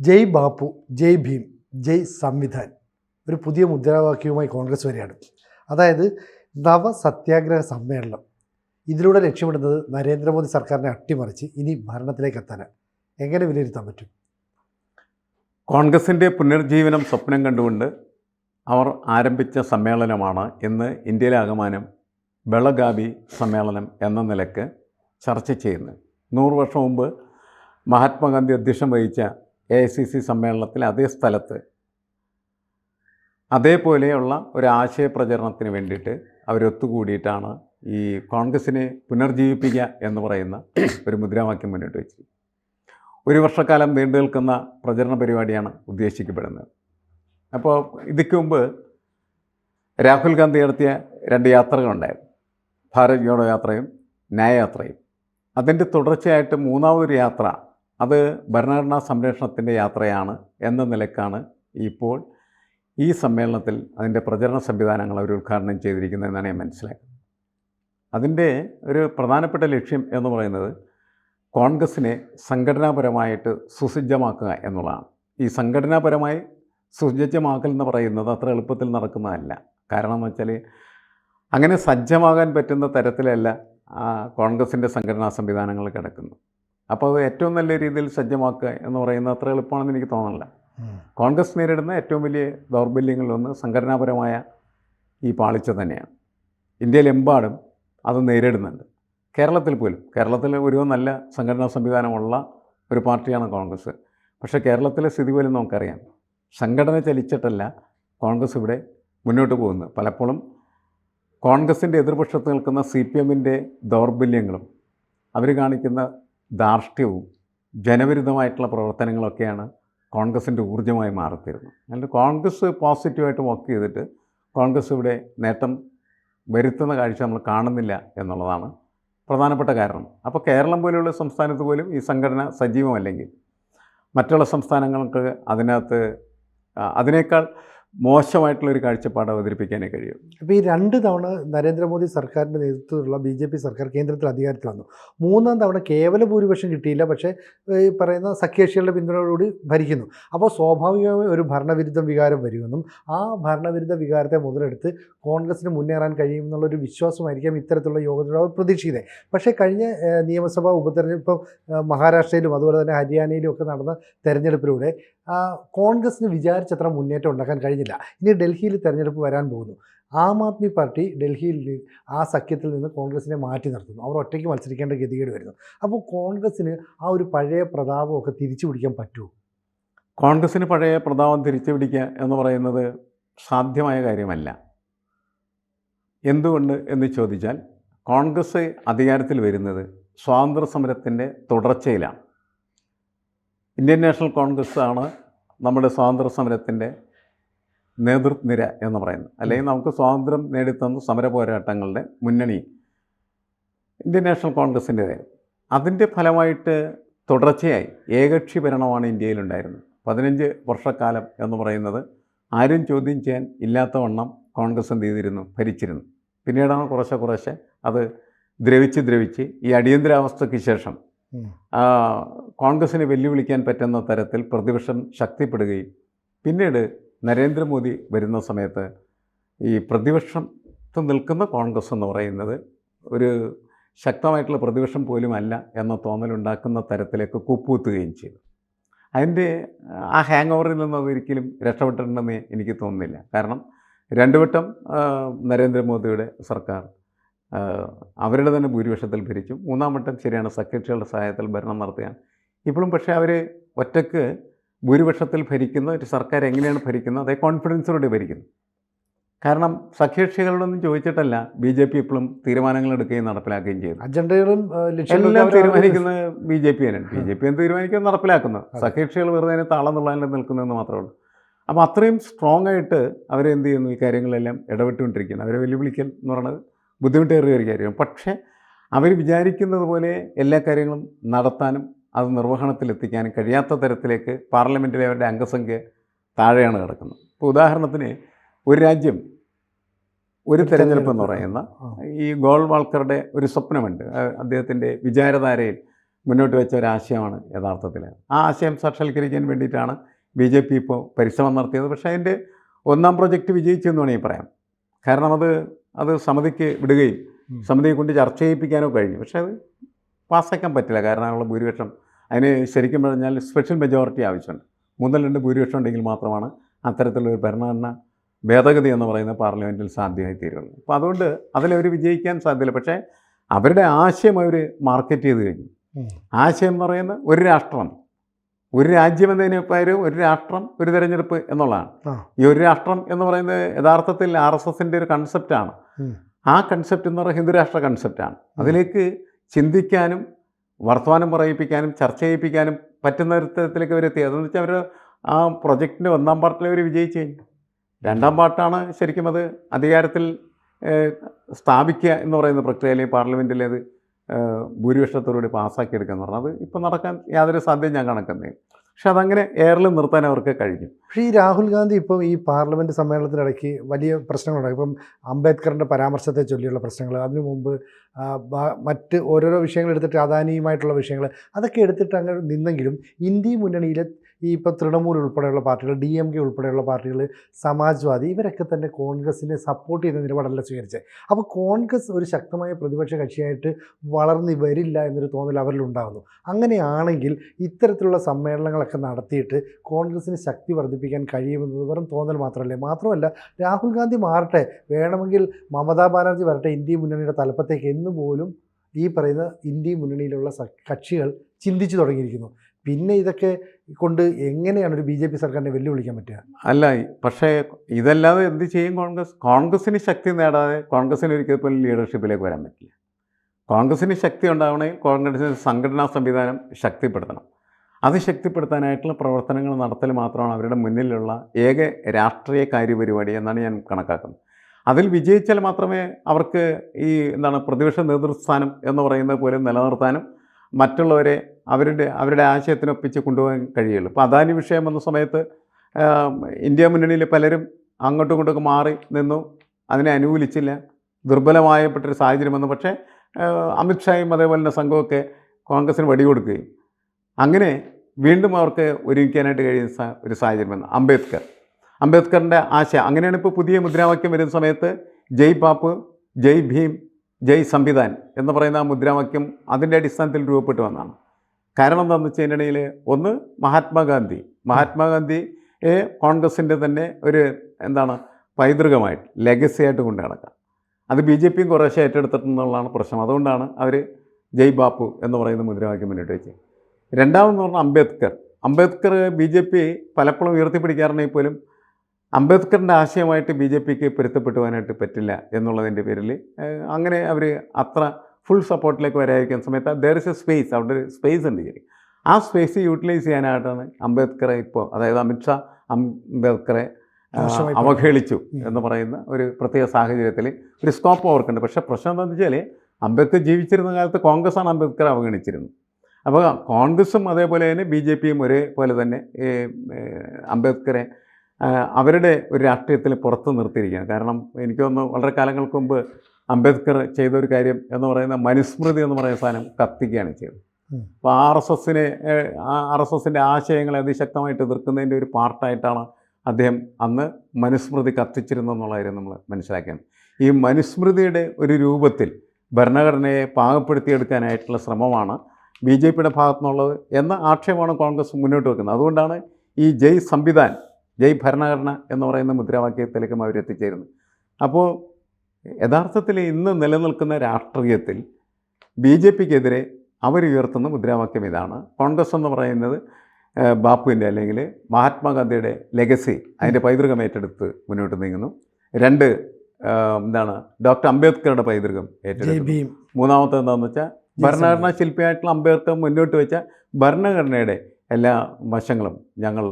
ജയ് ബാപ്പു ജയ് ഭീം ജയ് സംവിധാൻ. ഒരു പുതിയ മുദ്രാവാക്യവുമായി കോൺഗ്രസ് വരികയാണ്. അതായത് നവ സത്യാഗ്രഹ സമ്മേളനം. ഇതിലൂടെ ലക്ഷ്യമിടുന്നത് നരേന്ദ്രമോദി സർക്കാരിനെ അട്ടിമറിച്ച് ഇനി ഭരണത്തിലേക്ക് എത്താനാണ് എങ്ങനെ വിലയിരുത്താൻ പറ്റും? കോൺഗ്രസിന്റെ പുനർജീവനം സ്വപ്നം കണ്ടുകൊണ്ട് അവർ ആരംഭിച്ച സമ്മേളനമാണ് ഇന്ന് ഇന്ത്യയിലാകമാനം ബളഗാബി സമ്മേളനം എന്ന നിലയ്ക്ക് ചർച്ച ചെയ്യുന്നത്. നൂറ് വർഷം മുമ്പ് മഹാത്മാഗാന്ധി അധ്യക്ഷം വഹിച്ച എ ഐ സി സി സമ്മേളനത്തിൽ അതേ സ്ഥലത്ത് അതേപോലെയുള്ള ഒരു ആശയപ്രചരണത്തിന് വേണ്ടിയിട്ട് അവരൊത്തുകൂടിയിട്ടാണ് ഈ കോൺഗ്രസിനെ പുനർജീവിപ്പിക്കുക എന്ന് പറയുന്ന ഒരു മുദ്രാവാക്യം മുന്നോട്ട് വെച്ചിരിക്കുന്നത്. ഒരു വർഷക്കാലം നീണ്ടു നിൽക്കുന്ന പ്രചരണ പരിപാടിയാണ് ഉദ്ദേശിക്കപ്പെടുന്നത്. അപ്പോൾ ഇതിക്ക് മുമ്പ് രാഹുൽ ഗാന്ധി നടത്തിയ രണ്ട് യാത്രകളുണ്ടായിരുന്നു ഭാരത് ജോഡോ യാത്രയും ന്യായയാത്രയും അതിന്റെ തുടർച്ചയായിട്ട് മൂന്നാമതൊരു യാത്ര അത് ഭരണഘടനാ സംരക്ഷണത്തിന്റെ യാത്രയാണ് എന്ന നിലക്കാണ് ഇപ്പോൾ ഈ സമ്മേളനത്തിൽ അതിന്റെ പ്രചരണ സംവിധാനങ്ങൾ അവർ ഉദ്ഘാടനം ചെയ്തിരിക്കുന്നതെന്നാണ് ഞാൻ മനസ്സിലാക്കുന്നത്. അതിന്റെ ഒരു പ്രധാനപ്പെട്ട ലക്ഷ്യം എന്ന് പറയുന്നത് കോൺഗ്രസിനെ സംഘടനാപരമായിട്ട് സുസജ്ജമാക്കുക എന്നുള്ളതാണ്. ഈ സംഘടനാപരമായി സുസജ്ജമാക്കൽ എന്ന് പറയുന്നത് അത്ര എളുപ്പത്തിൽ നടക്കുന്നതല്ല. കാരണം എന്ന് വെച്ചാൽ അങ്ങനെ സജ്ജമാകാൻ പറ്റുന്ന തരത്തിലല്ല കോൺഗ്രസിന്റെ സംഘടനാ സംവിധാനങ്ങൾ കിടക്കുന്നു അപ്പോൾ അത് ഏറ്റവും നല്ല രീതിയിൽ സജ്ജമാക്കുക എന്ന് പറയുന്നത് അത്ര എളുപ്പമാണെന്ന് എനിക്ക് തോന്നുന്നില്ല കോൺഗ്രസ് നേരിടുന്ന ഏറ്റവും വലിയ ദൗർബല്യങ്ങളിലൊന്ന് സംഘടനാപരമായ ഈ പാളിച്ച തന്നെയാണ്. ഇന്ത്യയിലെമ്പാടും അത് നേരിടുന്നുണ്ട്. കേരളത്തിൽ പോലും കേരളത്തിൽ ഒരു നല്ല സംഘടനാ സംവിധാനമുള്ള ഒരു പാർട്ടിയാണ് കോൺഗ്രസ്. പക്ഷേ കേരളത്തിലെ സ്ഥിതി പോലും നമുക്കറിയാം. സംഘടന ചലിച്ചിട്ടല്ല കോൺഗ്രസ് ഇവിടെ മുന്നോട്ട് പോകുന്നത്. പലപ്പോഴും കോൺഗ്രസിന്റെ എതിർപക്ഷത്ത് നിൽക്കുന്ന സി പി എമ്മിന്റെ ദൗർബല്യങ്ങളും അവർ കാണിക്കുന്ന ധാർഷ്ട്യവും ജനവിരുദ്ധമായിട്ടുള്ള പ്രവർത്തനങ്ങളൊക്കെയാണ് കോൺഗ്രസിന്റെ ഊർജമായി മാറിത്തീരുന്നത്. അതിൽ കോൺഗ്രസ് പോസിറ്റീവായിട്ട് വർക്ക് ചെയ്തിട്ട് കോൺഗ്രസ് ഇവിടെ നേട്ടം വരുത്തുന്ന കാഴ്ച നമ്മൾ കാണുന്നില്ല എന്നുള്ളതാണ് പ്രധാനപ്പെട്ട കാരണം. അപ്പോൾ കേരളം പോലെയുള്ള സംസ്ഥാനത്ത് പോലും ഈ സംഘടന സജീവമല്ലെങ്കിൽ മറ്റുള്ള സംസ്ഥാനങ്ങൾക്ക് അതിനകത്ത് അതിനേക്കാൾ മോശമായിട്ടുള്ളൊരു കാഴ്ചപ്പാട് അവതരിപ്പിക്കാനേ കഴിയും. അപ്പോൾ ഈ രണ്ട് തവണ നരേന്ദ്രമോദി സർക്കാരിന്റെ നേതൃത്വത്തിലുള്ള ബി ജെ പി സർക്കാർ കേന്ദ്രത്തിൽ അധികാരത്തിൽ വന്നു. മൂന്നാം തവണ കേവല ഭൂരിപക്ഷം കിട്ടിയില്ല. പക്ഷേ ഈ പറയുന്ന സഖ്യകക്ഷികളുടെ പിന്തുണയോടുകൂടി ഭരിക്കുന്നു. അപ്പോൾ സ്വാഭാവികമായി ഒരു ഭരണവിരുദ്ധ വികാരം വരുമെന്നും ആ ഭരണവിരുദ്ധ വികാരത്തെ മുതലെടുത്ത് കോൺഗ്രസ്സിന് മുന്നേറാൻ കഴിയുമെന്നുള്ളൊരു വിശ്വാസമായിരിക്കാം ഇത്തരത്തിലുള്ള യോഗത്തിലൂടെ അവർ പ്രതീക്ഷിക്കുന്നത്. പക്ഷേ കഴിഞ്ഞ നിയമസഭാ ഉപതെരഞ്ഞെടുപ്പ് മഹാരാഷ്ട്രയിലും അതുപോലെ തന്നെ ഹരിയാനയിലും ഒക്കെ നടന്ന തെരഞ്ഞെടുപ്പിലൂടെ കോൺഗ്രസിന് വിചാരിച്ചത്ര മുന്നേറ്റം ഉണ്ടാക്കാൻ കഴിഞ്ഞില്ല. ഇനി ഡൽഹിയിൽ തെരഞ്ഞെടുപ്പ് വരാൻ പോകുന്നു. ആം ആദ്മി പാർട്ടി ഡൽഹിയിൽ ആ സഖ്യത്തിൽ നിന്ന് കോൺഗ്രസിനെ മാറ്റി നിർത്തുന്നു. അവർ ഒറ്റയ്ക്ക് മത്സരിക്കേണ്ട ഗതികേട് വരുന്നു. അപ്പോൾ കോൺഗ്രസ്സിന് ആ ഒരു പഴയ പ്രതാപമൊക്കെ തിരിച്ചു പിടിക്കാൻ പറ്റുമോ കോൺഗ്രസ്സിന് പഴയ പ്രതാപം തിരിച്ചു പിടിക്കുക എന്ന് പറയുന്നത് സാധ്യമായ കാര്യമല്ല. എന്തുകൊണ്ട് എന്ന് ചോദിച്ചാൽ കോൺഗ്രസ് അധികാരത്തിൽ വരുന്നത് സ്വാതന്ത്ര്യ സമരത്തിന്റെ തുടർച്ചയിലാണ്. ഇന്ത്യൻ നാഷണൽ കോൺഗ്രസ് ആണ് നമ്മുടെ സ്വാതന്ത്ര്യ സമരത്തിന്റെ നേതൃനിര എന്ന് പറയുന്നത്. അല്ലെങ്കിൽ നമുക്ക് സ്വാതന്ത്ര്യം നേടിത്തന്ന സമര പോരാട്ടങ്ങളുടെ മുന്നണി ഇന്ത്യൻ നാഷണൽ കോൺഗ്രസിന്റേതായിരുന്നു അതിന്റെ ഫലമായിട്ട് തുടർച്ചയായി ഏകക്ഷി ഭരണമാണ് ഇന്ത്യയിലുണ്ടായിരുന്നത്. പതിനഞ്ച് വർഷക്കാലം എന്ന് പറയുന്നത് ആരും ചോദ്യം ചെയ്യാൻ ഇല്ലാത്ത വണ്ണം കോൺഗ്രസ് എന്ത് ചെയ്തിരുന്നു? ഭരിച്ചിരുന്നു. പിന്നീടാണ് കുറേശ്ശെ കുറേശ്ശെ അത് ദ്രവിച്ച് ദ്രവിച്ച് ഈ അടിയന്തരാവസ്ഥയ്ക്ക് ശേഷം കോൺഗ്രസിനെ വെല്ലുവിളിക്കാൻ പറ്റുന്ന തരത്തിൽ പ്രതിപക്ഷം ശക്തിപ്പെടുകയും പിന്നീട് നരേന്ദ്രമോദി വരുന്ന സമയത്ത് ഈ പ്രതിപക്ഷത്ത് നിൽക്കുന്ന കോൺഗ്രസ് എന്ന് പറയുന്നത് ഒരു ശക്തമായിട്ടുള്ള പ്രതിപക്ഷം പോലും അല്ല എന്ന തോന്നലുണ്ടാക്കുന്ന തരത്തിലേക്ക് കുപ്പൂത്തുകയും ചെയ്തു. അതിന്റെ ആ ഹാങ് ഓവറിൽ നിന്ന് അതൊരിക്കലും രക്ഷപ്പെട്ടിട്ടുണ്ടെന്ന് എനിക്ക് തോന്നുന്നില്ല. കാരണം രണ്ടു വട്ടം ആ, നരേന്ദ്രമോദിയുടെ സർക്കാർ അവരുടെ തന്നെ ഭൂരിപക്ഷത്തിൽ ഭരിച്ചു. മൂന്നാം വട്ടം ശരിയാണ് സഖ്യകക്ഷികളുടെ സഹായത്തിൽ ഭരണം നടത്തുകയാണ് ഇപ്പോഴും പക്ഷേ അവർ ഒറ്റയ്ക്ക് ഭൂരിപക്ഷത്തിൽ ഭരിക്കുന്ന. ഒരു സർക്കാർ എങ്ങനെയാണ് ഭരിക്കുന്നത്? അതേ കോൺഫിഡൻസോടെ ഭരിക്കുന്നു. കാരണം സഖ്യകക്ഷികളോടൊന്നും ചോദിച്ചിട്ടല്ല ബി ജെ പി ഇപ്പോഴും തീരുമാനങ്ങൾ എടുക്കുകയും നടപ്പിലാക്കുകയും ചെയ്യുന്നു അജണ്ടകളും എല്ലാം തീരുമാനിക്കുന്നത് ബി ജെ പി തന്നെയാണ്. ബി ജെ പി തീരുമാനിക്കുന്നത് നടപ്പിലാക്കുന്നത്. സഖ്യകക്ഷികൾ വെറുതെ അതിനെ താളം തുള്ളാനിൽ നിൽക്കുന്നതെന്ന് മാത്രമേ ഉള്ളൂ. അപ്പോൾ അത്രയും സ്ട്രോങ് ആയിട്ട് അവരെന്ത് ചെയ്യുന്നു? ഈ കാര്യങ്ങളെല്ലാം ഇടപെട്ടുകൊണ്ടിരിക്കുകയാണ്. അവരെ വെല്ലുവിളിക്കൽ എന്ന് പറയുന്നത് ബുദ്ധിമുട്ടേറിയ ഒരു കാര്യമാണ് പക്ഷേ അവർ വിചാരിക്കുന്നത് പോലെ എല്ലാ കാര്യങ്ങളും നടത്താനും അത് നിർവഹണത്തിലെത്തിക്കാനും കഴിയാത്ത തരത്തിലേക്ക് പാർലമെന്റിലെ അവരുടെ അംഗസംഖ്യ താഴെയാണ് കിടക്കുന്നത്. ഇപ്പോൾ ഉദാഹരണത്തിന് ഒരു രാജ്യം ഒരു തെരഞ്ഞെടുപ്പ്. എന്ന് പറയുന്ന ഈ ഗോൾ വാൾക്കറുടെ ഒരു സ്വപ്നമുണ്ട്. അദ്ദേഹത്തിന്റെ വിചാരധാരയിൽ മുന്നോട്ട് വെച്ച ഒരു ആശയമാണ് യഥാർത്ഥത്തിൽ ആ ആശയം സാക്ഷാത്കരിക്കാൻ വേണ്ടിയിട്ടാണ് ബി ജെ പി ഇപ്പോൾ പരിശ്രമം നടത്തിയത്. പക്ഷേ അതിന്റെ ഒന്നാം പ്രൊജക്റ്റ് വിജയിച്ചു എന്ന് വേണമെങ്കിൽ പറയാം. കാരണം അത് അത് സമിതിക്ക് വിടുകയും. സമിതിയെ കൊണ്ട് ചർച്ച ചെയ്യിപ്പിക്കാനോ കഴിഞ്ഞു. പക്ഷേ അത് പാസ്സാക്കാൻ പറ്റില്ല. കാരണം അതിനുള്ള ഭൂരിപക്ഷം അതിന് ശരിക്കും പറഞ്ഞാൽ സ്പെഷ്യൽ മെജോറിറ്റി ആവശ്യമുണ്ട്. മൂന്നിൽ രണ്ട് ഭൂരിപക്ഷം ഉണ്ടെങ്കിൽ മാത്രമാണ് അത്തരത്തിലുള്ള ഒരു ഭരണഘടന ഭേദഗതി എന്ന് പറയുന്ന പാർലമെന്റിൽ സാധ്യമായി തീരുള്ളൂ അപ്പോൾ അതുകൊണ്ട് അതിലവർ വിജയിക്കാൻ സാധ്യതയില്ല. പക്ഷേ അവരുടെ ആശയം അവർ മാർക്കറ്റ് ചെയ്ത് കഴിഞ്ഞു. ആശയം എന്ന് പറയുന്നത് ഒരു രാഷ്ട്രം ഒരു രാജ്യം എന്നതിന് പകരം ഒരു രാഷ്ട്രം ഒരു തെരഞ്ഞെടുപ്പ് എന്നുള്ളതാണ്. ഈ ഒരു രാഷ്ട്രം എന്ന് പറയുന്നത് യഥാർത്ഥത്തിൽ ആർ എസ് എസിന്റെ ഒരു കൺസെപ്റ്റാണ്. ആ കൺസെപ്റ്റ് എന്ന് പറയുന്നത് ഹിന്ദുരാഷ്ട്ര കൺസെപ്റ്റാണ് അതിലേക്ക് ചിന്തിക്കാനും വർത്തമാനം പറയിപ്പിക്കാനും ചർച്ച ചെയ്യിപ്പിക്കാനും പറ്റുന്ന തരത്തിലേക്ക് അവരെത്തി അതെന്ന് വെച്ചാൽ അവർ ആ പ്രൊജക്റ്റിന്റെ ഒന്നാം പാർട്ടിൽ അവർ വിജയിച്ചു കഴിഞ്ഞു. രണ്ടാം പാർട്ടാണ് ശരിക്കും അത് അധികാരത്തിൽ സ്ഥാപിക്കുക എന്ന് പറയുന്ന പ്രക്രിയയിൽ പാർലമെന്റിൽ ഭൂരിപക്ഷത്തോടുകൂടി പാസ്സാക്കിയെടുക്കുക എന്ന് പറഞ്ഞാൽ അത് ഇപ്പം നടക്കാൻ യാതൊരു സാധ്യത ഞാൻ കണക്കുന്നില്ല പക്ഷെ അതങ്ങനെ എയറിൽ നിർത്താൻ അവർക്ക് കഴിഞ്ഞു. പക്ഷേ ഈ രാഹുൽ ഗാന്ധി ഇപ്പം ഈ പാർലമെന്റ് സമ്മേളനത്തിനിടയ്ക്ക് വലിയ പ്രശ്നങ്ങളുണ്ടായി. ഇപ്പം അംബേദ്കറിന്റെ പരാമർശത്തെ ചൊല്ലിയുള്ള പ്രശ്നങ്ങൾ അതിനു മുമ്പ് മറ്റ് ഓരോരോ വിഷയങ്ങൾ എടുത്തിട്ട് അദാനിയുമായിട്ടുള്ള വിഷയങ്ങൾ അതൊക്കെ എടുത്തിട്ട് അങ്ങനെ നിന്നെങ്കിലും ഇന്ത്യ മുന്നണിയിലെ ഈ ഇപ്പോൾ തൃണമൂൽ ഉൾപ്പെടെയുള്ള പാർട്ടികൾ ഡി എം കെ ഉൾപ്പെടെയുള്ള പാർട്ടികൾ സമാജ്വാദി ഇവരൊക്കെ തന്നെ കോൺഗ്രസിനെ സപ്പോർട്ട് ചെയ്യുന്ന നിലപാടല്ല സ്വീകരിച്ചത്. അപ്പോൾ കോൺഗ്രസ് ഒരു ശക്തമായ പ്രതിപക്ഷ കക്ഷിയായിട്ട് വളർന്നു വരില്ല എന്നൊരു തോന്നൽ അവരിലുണ്ടാകുന്നു അങ്ങനെയാണെങ്കിൽ ഇത്തരത്തിലുള്ള സമ്മേളനങ്ങളൊക്കെ നടത്തിയിട്ട് കോൺഗ്രസിന് ശക്തി വർദ്ധിപ്പിക്കാൻ കഴിയുമെന്നത് വെറും തോന്നൽ മാത്രമല്ലേ? മാത്രമല്ല രാഹുൽ ഗാന്ധി മാറട്ടെ വേണമെങ്കിൽ മമതാ ബാനർജി വരട്ടെ ഇന്ത്യ മുന്നണിയുടെ തലപ്പത്തേക്ക് എന്നുപോലും ഈ പറയുന്ന ഇന്ത്യ മുന്നണിയിലുള്ള കക്ഷികൾ ചിന്തിച്ചു തുടങ്ങിയിരിക്കുന്നു. പിന്നെ ഇതൊക്കെ കൊണ്ട് എങ്ങനെയാണ് ഒരു ബി ജെ പി സർക്കാരിനെ വെല്ലുവിളിക്കാൻ പറ്റുക? അല്ല പക്ഷേ ഇതല്ലാതെ എന്ത് ചെയ്യും കോൺഗ്രസ്? കോൺഗ്രസിന് ശക്തി നേടാതെ കോൺഗ്രസിന് ഒരിക്കലും പോലും ലീഡർഷിപ്പിലേക്ക് വരാൻ പറ്റില്ല. കോൺഗ്രസിന് ശക്തി ഉണ്ടാവണമെങ്കിൽ കോൺഗ്രസിന്റെ സംഘടനാ സംവിധാനം ശക്തിപ്പെടുത്തണം. അത് ശക്തിപ്പെടുത്താനായിട്ടുള്ള പ്രവർത്തനങ്ങൾ നടത്തൽ മാത്രമാണ് അവരുടെ മുന്നിലുള്ള ഏക രാഷ്ട്രീയ കാര്യപരിപാടി എന്നാണ് ഞാൻ കണക്കാക്കുന്നത്. അതിൽ വിജയിച്ചാൽ മാത്രമേ അവർക്ക് ഈ എന്താണ് പ്രതിപക്ഷ നേതൃസ്ഥാനം എന്ന് പറയുന്നത് പോലും നിലനിർത്താനും മറ്റുള്ളവരെ അവരുടെ അവരുടെ ആശയത്തിനൊപ്പിച്ച് കൊണ്ടുപോകാൻ കഴിയുള്ളൂ. ഇപ്പോൾ അദാനി വിഷയം വന്ന സമയത്ത് ഇന്ത്യ മുന്നണിയിൽ പലരും അങ്ങോട്ടും ഇങ്ങോട്ടൊക്കെ മാറി നിന്നു. അതിനെ അനുകൂലിച്ചില്ല. ദുർബലമായപ്പെട്ടൊരു സാഹചര്യം വന്നു. പക്ഷേ അമിത്ഷായും അതേപോലെ തന്നെ സംഘമൊക്കെ കോൺഗ്രസിന് വടികൊടുക്കുകയും അങ്ങനെ വീണ്ടും അവർക്ക് ഒരുമിക്കാനായിട്ട് കഴിയുന്ന ഒരു സാഹചര്യം വന്നു. അംബേദ്കർ. അംബേദ്കറിന്റെ ആശയം അങ്ങനെയാണ് ഇപ്പോൾ പുതിയ മുദ്രാവാക്യം വരുന്ന സമയത്ത് ജയ് പാപ്പ് ജയ് ഭീം ജയ് സംവിധാൻ എന്ന് പറയുന്ന മുദ്രാവാക്യം അതിന്റെ അടിസ്ഥാനത്തിൽ രൂപപ്പെട്ടു വന്നതാണ്. കാരണം എന്താണെന്ന് വെച്ച് കഴിഞ്ഞിട്ടുണ്ടെങ്കിൽ ഒന്ന് മഹാത്മാഗാന്ധി. മഹാത്മാഗാന്ധി കോൺഗ്രസിന്റെ തന്നെ ഒരു എന്താണ് പൈതൃകമായിട്ട് ലെഗസി ആയിട്ട് കൊണ്ട് നടക്കാം. അത് ബി ജെ പിയും കുറേശ്ശെ ഏറ്റെടുത്തിട്ടുള്ളതാണ് പ്രശ്നം. അതുകൊണ്ടാണ് അവർ ജയ് ബാപ്പു എന്ന് പറയുന്ന മുദ്രാവാക്യം മുന്നോട്ട് വെച്ചത്. രണ്ടാമെന്ന് പറഞ്ഞാൽ Ambedkar. Ambedkar B J P പലപ്പോഴും ഉയർത്തിപ്പിടിക്കാറുണ്ടെങ്കിൽ പോലും അംബേദ്കറിന്റെ ആശയമായിട്ട് ബി ജെ പിക്ക് പൊരുത്തപ്പെട്ടുവാനായിട്ട് പറ്റില്ല എന്നുള്ളതിന്റെ പേരിൽ അങ്ങനെ അവർ അത്ര ഫുൾ സപ്പോർട്ടിലേക്ക് വരാതിരിക്കുന്ന സമയത്ത് ദർ ഇസ് എ സ്പേസ് അവിടെ ഒരു സ്പേസ് ഉണ്ട് ശരി. ആ സ്പേസ് യൂട്ടിലൈസ് ചെയ്യാനായിട്ടാണ് അംബേദ്കറെ ഇപ്പോൾ അതായത് അമിത്ഷാ അംബേദ്കറെ അവഹേളിച്ചു എന്ന് പറയുന്ന ഒരു പ്രത്യേക സാഹചര്യത്തിൽ ഒരു സ്കോപ്പ് അവർക്കുണ്ട് പക്ഷേ പ്രശ്നം എന്താണെന്ന് വെച്ചാൽ അംബേദ്കർ ജീവിച്ചിരുന്ന കാലത്ത് കോൺഗ്രസ്സാണ് അംബേദ്കർ അവഗണിച്ചിരുന്നത്. അപ്പോൾ കോൺഗ്രസും അതേപോലെ തന്നെ ബി ജെ പിയും ഒരേപോലെ തന്നെ ഈ, അംബേദ്കറെ അവരുടെ ഒരു രാഷ്ട്രീയത്തിൽ പുറത്ത് നിർത്തിയിരിക്കുകയാണ്. കാരണം എനിക്ക് തോന്നുന്നു വളരെ കാലങ്ങൾക്ക് മുമ്പ് അംബേദ്കർ ചെയ്ത ഒരു കാര്യം എന്ന് പറയുന്ന മനുസ്മൃതി എന്ന് പറയുന്ന സാധനം കത്തിക്കുകയാണ് ചെയ്തത്. അപ്പോൾ ആർ എസ് എസിനെ ആർ എസ് എസിന്റെ ആശയങ്ങളെ അതിശക്തമായിട്ട് എതിർക്കുന്നതിന്റെ ഒരു പാർട്ടായിട്ടാണ് അദ്ദേഹം അന്ന് മനുസ്മൃതി കത്തിച്ചിരുന്നെന്നുള്ള കാര്യം നമ്മൾ മനസ്സിലാക്കിയത് ഈ മനുസ്മൃതിയുടെ ഒരു രൂപത്തിൽ ഭരണഘടനയെ പാകപ്പെടുത്തിയെടുക്കാനായിട്ടുള്ള ശ്രമമാണ് ബി ജെ പിയുടെ ഭാഗത്തുനിന്നുള്ളത് എന്ന ആക്ഷേപമാണ് കോൺഗ്രസ് മുന്നോട്ട് വെക്കുന്നത്. അതുകൊണ്ടാണ് ഈ ജയ് സംവിധാൻ ജയ് ഭരണഘടന എന്ന് പറയുന്ന മുദ്രാവാക്യത്തിലേക്കും അവർ എത്തിച്ചേരുന്നത് അപ്പോൾ യഥാർത്ഥത്തിൽ ഇന്ന് നിലനിൽക്കുന്ന രാഷ്ട്രീയത്തിൽ ബി ജെ പിക്കെതിരെ അവരുയർത്തുന്ന മുദ്രാവാക്യം ഇതാണ്. കോൺഗ്രസ് എന്ന് പറയുന്നത് ബാപ്പുവിന്റെ അല്ലെങ്കിൽ മഹാത്മാഗാന്ധിയുടെ ലെഗസി അതിന്റെ പൈതൃകം ഏറ്റെടുത്ത് മുന്നോട്ട് നീങ്ങുന്നു. രണ്ട് എന്താണ് ഡോക്ടർ അംബേദ്കറുടെ പൈതൃകം ഏറ്റെടുക്കും മൂന്നാമത്തെ എന്താണെന്ന് വെച്ചാൽ ഭരണഘടനാ ശില്പിയായിട്ടുള്ള അംബേദ്കർ മുന്നോട്ട് വെച്ച ഭരണഘടനയുടെ എല്ലാ വശങ്ങളും ഞങ്ങൾ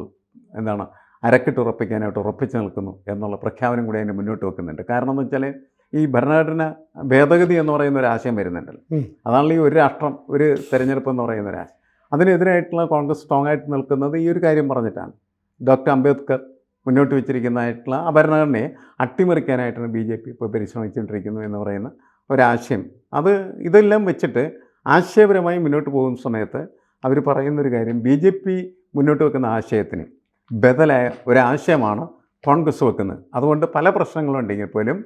എന്താണ് അരക്കിട്ട് ഉറപ്പിക്കാനായിട്ട് ഉറപ്പിച്ച് നിൽക്കുന്നു എന്നുള്ള പ്രഖ്യാപനം കൂടി അതിന് മുന്നോട്ട് വെക്കുന്നുണ്ട്. കാരണം എന്ന് വെച്ചാൽ ഈ ഭരണഘടന ഭേദഗതി എന്ന് പറയുന്ന ഒരു ആശയം വരുന്നുണ്ടല്ലോ. അതാണല്ലോ ഈ ഒരു രാഷ്ട്രം ഒരു തെരഞ്ഞെടുപ്പ് എന്ന് പറയുന്ന ഒരു ആശയം. അതിനെതിരായിട്ടുള്ള കോൺഗ്രസ് സ്ട്രോങ് ആയിട്ട് നിൽക്കുന്നത് ഈ ഒരു കാര്യം പറഞ്ഞിട്ടാണ്. ഡോക്ടർ അംബേദ്കർ മുന്നോട്ട് വെച്ചിരിക്കുന്നതായിട്ടുള്ള ആ ഭരണഘടനയെ അട്ടിമറിക്കാനായിട്ടാണ് ബി ജെ പി ഇപ്പോൾ പരിശ്രമിച്ചുകൊണ്ടിരിക്കുന്നു എന്ന് പറയുന്ന ഒരാശയം അത് ഇതെല്ലാം വെച്ചിട്ട് ആശയപരമായി മുന്നോട്ട് പോകുന്ന സമയത്ത് അവർ പറയുന്നൊരു കാര്യം ബി ജെ പി മുന്നോട്ട് വെക്കുന്ന ആശയത്തിന് ബദലായ ഒരാശയമാണ് കോൺഗ്രസ് വെക്കുന്നത്. അതുകൊണ്ട് പല പ്രശ്നങ്ങളുണ്ടെങ്കിൽ പോലും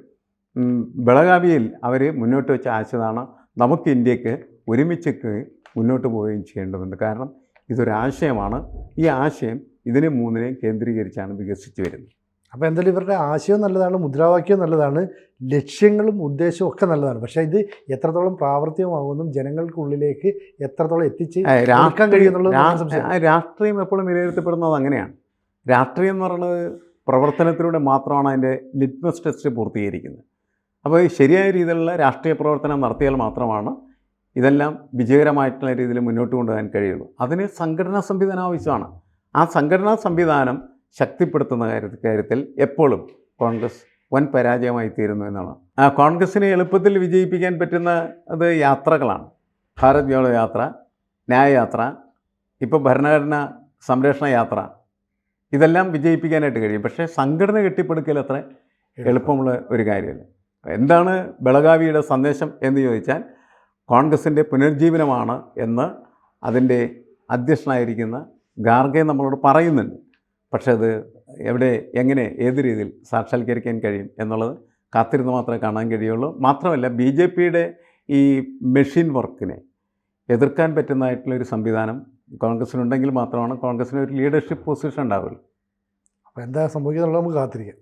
ബെളഗാവിയിൽ അവർ മുന്നോട്ട് വെച്ച ആശയമാണ് നമുക്ക് ഇന്ത്യയ്ക്ക് ഒരുമിച്ച് മുന്നോട്ട് പോവുകയും ചെയ്യേണ്ടതുണ്ട്. കാരണം ഇതൊരാശയമാണ് ഈ ആശയം ഇതിനെ മൂന്നിനെയും കേന്ദ്രീകരിച്ചാണ് വികസിച്ച് വരുന്നത്. അപ്പോൾ എന്തായാലും ഇവരുടെ ആശയവും നല്ലതാണ് മുദ്രാവാക്യവും നല്ലതാണ് ലക്ഷ്യങ്ങളും ഉദ്ദേശവും ഒക്കെ നല്ലതാണ്. പക്ഷേ ഇത് എത്രത്തോളം പ്രാവർത്തികമാകുമെന്നും ജനങ്ങൾക്കുള്ളിലേക്ക് എത്രത്തോളം എത്തിച്ച് രാഷ്ട്രം. ആ, രാഷ്ട്രീയം എപ്പോഴും വിലയിരുത്തപ്പെടുന്നത് അങ്ങനെയാണ്. രാഷ്ട്രീയം എന്ന് പറയുന്നത് പ്രവർത്തനത്തിലൂടെ മാത്രമാണ് അതിന്റെ ലിറ്റ്മസ് ടെസ്റ്റ് പൂർത്തീകരിക്കുന്നത്. അപ്പോൾ ശരിയായ രീതിയിലുള്ള രാഷ്ട്രീയ പ്രവർത്തനം നടത്തിയാൽ മാത്രമാണ് ഇതെല്ലാം വിജയകരമായിട്ടുള്ള രീതിയിൽ മുന്നോട്ട് കൊണ്ടുപോകാൻ കഴിയുള്ളൂ. അതിന് സംഘടനാ സംവിധാനം ആവശ്യമാണ്. ആ സംഘടനാ സംവിധാനം ശക്തിപ്പെടുത്തുന്ന കാര്യ- കാര്യത്തിൽ എപ്പോഴും കോൺഗ്രസ് വൻ പരാജയമായി തീരുന്നു എന്നാണ്. കോൺഗ്രസിനെ എളുപ്പത്തിൽ വിജയിപ്പിക്കാൻ പറ്റുന്ന അത് യാത്രകളാണ്. ഭാരത് ജോളോ യാത്ര ന്യായയാത്ര ഇപ്പോൾ ഭരണഘടന സംരക്ഷണ യാത്ര ഇതെല്ലാം വിജയിപ്പിക്കാനായിട്ട് കഴിയും. പക്ഷേ സംഘടന കെട്ടിപ്പടുക്കൽ അത്ര എളുപ്പമുള്ള ഒരു കാര്യമല്ല. എന്താണ് ബെളഗാവിയുടെ സന്ദേശം എന്ന് ചോദിച്ചാൽ കോൺഗ്രസിന്റെ പുനർജീവനമാണ് എന്ന് അതിന്റെ അധ്യക്ഷനായിരിക്കുന്ന ഗാർഗെ നമ്മളോട് പറയുന്നുണ്ട്. പക്ഷേ അത് എവിടെ എങ്ങനെ ഏത് രീതിയിൽ സാക്ഷാത്കരിക്കാൻ കഴിയും എന്നുള്ളത് കാത്തിരുന്ന് മാത്രമേ കാണാൻ കഴിയുള്ളൂ. മാത്രമല്ല ബി ജെ പിയുടെ ഈ മെഷീൻ വർക്കിനെ എതിർക്കാൻ പറ്റുന്നതായിട്ടുള്ളൊരു സംവിധാനം കോൺഗ്രസ്സിനുണ്ടെങ്കിൽ മാത്രമാണ് കോൺഗ്രസ്സിന് ഒരു ലീഡർഷിപ്പ് പൊസിഷൻ ഉണ്ടാവുള്ളൂ. അപ്പോൾ എന്താ സംഭവിക്കുന്നുള്ളത് നമുക്ക് കാത്തിരിക്കാം.